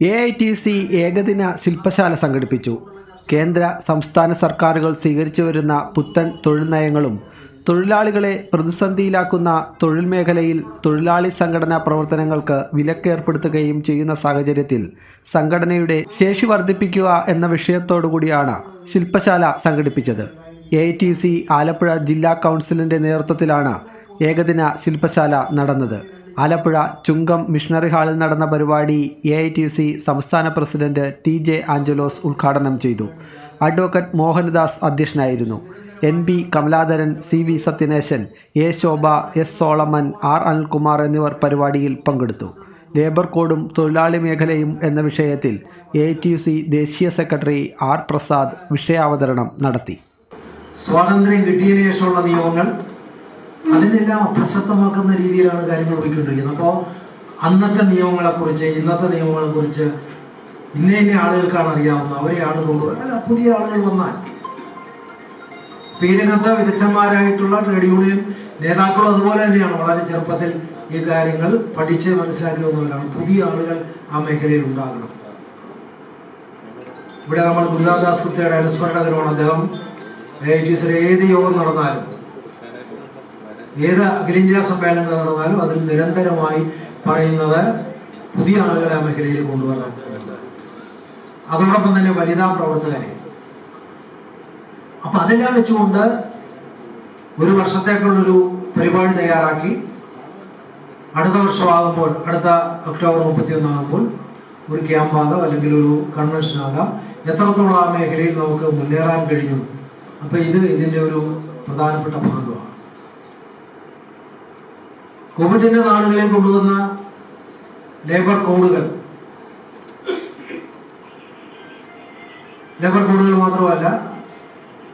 A I T C ഏകദിന ശില്പശാല സംഘടിപ്പിച്ചു. കേന്ദ്ര സംസ്ഥാന സർക്കാരുകൾ സ്വീകരിച്ചു വരുന്ന പുത്തൻ തൊഴിൽ നയങ്ങളും തൊഴിലാളികളെ പ്രതിസന്ധിയിലാക്കുന്ന തൊഴിൽ മേഖലയിൽ തൊഴിലാളി സംഘടനാ പ്രവർത്തനങ്ങൾക്ക് വിലക്കേർപ്പെടുത്തുകയും ചെയ്യുന്ന സാഹചര്യത്തിൽ സംഘടനയുടെ ശേഷി വർദ്ധിപ്പിക്കുക എന്ന വിഷയത്തോടുകൂടിയാണ് ശില്പശാല സംഘടിപ്പിച്ചത്. എ ടി സി ആലപ്പുഴ ജില്ലാ കൗൺസിലിന്റെ നേതൃത്വത്തിലാണ് ഏകദിന ശില്പശാല നടന്നത്. ആലപ്പുഴ ചുങ്കം മിഷണറി ഹാളിൽ നടന്ന പരിപാടി എ സംസ്ഥാന പ്രസിഡന്റ് ടി ജെ ആഞ്ചലോസ് ഉദ്ഘാടനം ചെയ്തു. അഡ്വക്കേറ്റ് മോഹൻദാസ് അധ്യക്ഷനായിരുന്നു. N B Kamaladharan C V Sathyanesan A Shobha S Solomon R Anilkumar എന്നിവർ പരിപാടിയിൽ പങ്കെടുത്തു. ലേബർ കോഡും തൊഴിലാളി മേഖലയും എന്ന വിഷയത്തിൽ എ ടി സി ദേശീയ സെക്രട്ടറി ആർ പ്രസാദ് വിഷയാവതരണം നടത്തി. സ്വാതന്ത്ര്യം കിട്ടിയതിനു ശേഷമുള്ള നിയമങ്ങൾ അതിനെല്ലാം അപ്രസക്തമാക്കുന്ന രീതിയിലാണ് കാര്യങ്ങൾ പോയിക്കൊണ്ടിരിക്കുന്നത്. അപ്പോൾ അന്നത്തെ നിയമങ്ങളെ കുറിച്ച് ഇന്നത്തെ നിയമങ്ങളെക്കുറിച്ച് ഇന്ന ഇന്ന ആളുകൾക്കാണ് അറിയാവുന്നത്. അവരെ ആൾ അല്ല പുതിയ ആളുകൾ വന്നാൽ പേരിനത്ത വിദഗ്ധന്മാരായിട്ടുള്ള ട്രേഡ് യൂണിയൻ നേതാക്കളും അതുപോലെ തന്നെയാണ്. വളരെ ചെറുപ്പത്തിൽ ഈ കാര്യങ്ങൾ പഠിച്ച് മനസ്സിലാക്കി വന്നവരാണ് പുതിയ ആളുകൾ ആ മേഖലയിൽ ഉണ്ടാകണം. ഇവിടെ നമ്മൾ ഗുരുദാസ് ഗുപ്തയുടെ അനുസ്മരണ ദിനമാണ് അദ്ദേഹം ഏത് യോഗം നടന്നാലും ഏത് അഖിലേന്ത്യാ സമ്മേളനങ്ങൾ നടന്നാലും അതിൽ നിരന്തരമായി പറയുന്നത് പുതിയ ആളുകളെ ആ മേഖലയിൽ കൊണ്ടുവരണം അതോടൊപ്പം തന്നെ വനിതാ പ്രവർത്തകരെ. അപ്പൊ അതെല്ലാം വെച്ചുകൊണ്ട് ഒരു വർഷത്തേക്കുള്ളൊരു പരിപാടി തയ്യാറാക്കി. അടുത്ത വർഷമാകുമ്പോൾ അടുത്ത ഒക്ടോബർ മുപ്പത്തിയൊന്ന് ആകുമ്പോൾ ഒരു ക്യാമ്പാകാം അല്ലെങ്കിൽ ഒരു കൺവെൻഷൻ ആകാം. എത്രത്തോളം ആ മേഖലയിൽ നമുക്ക് മുന്നേറാൻ കഴിഞ്ഞു. അപ്പൊ ഇത് ഇതിന്റെ ഒരു പ്രധാനപ്പെട്ട ഭാഗമാണ്. കോവിഡിന്റെ നാളുകളിൽ കൊണ്ടുവന്ന ലേബർ കോഡുകൾ ലേബർ കോഡുകൾ മാത്രമല്ല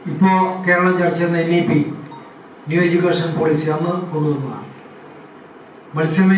ഇപ്പോ കേരളം ചർച്ച ചെയ്യുന്ന N E P new education policy അന്ന് കൊണ്ടുവന്നതാണ്. മത്സ്യമേ